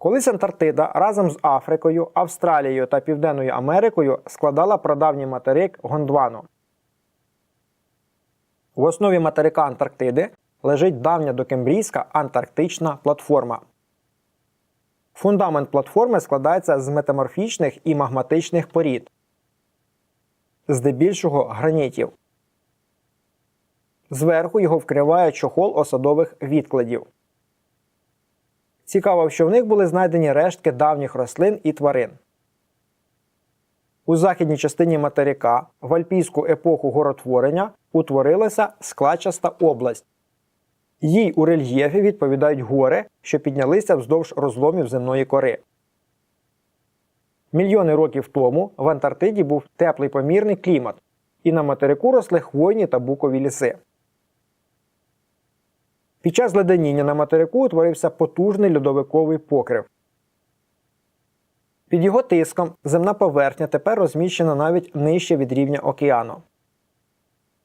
Колись Антарктида разом з Африкою, Австралією та Південною Америкою складала прадавній материк Гондвану. В основі материка Антарктиди лежить давня докембрійська антарктична платформа. Фундамент платформи складається з метаморфічних і магматичних порід, здебільшого гранітів. Зверху його вкриває чохол осадових відкладів. Цікаво, що в них були знайдені рештки давніх рослин і тварин. У західній частині материка в альпійську епоху горотворення утворилася складчаста область. Їй у рельєфі відповідають гори, що піднялися вздовж розломів земної кори. Мільйони років тому в Антарктиді був теплий помірний клімат, і на материку росли хвойні та букові ліси. Під час леденіння на материку утворився потужний льодовиковий покрив. Під його тиском земна поверхня тепер розміщена навіть нижче від рівня океану.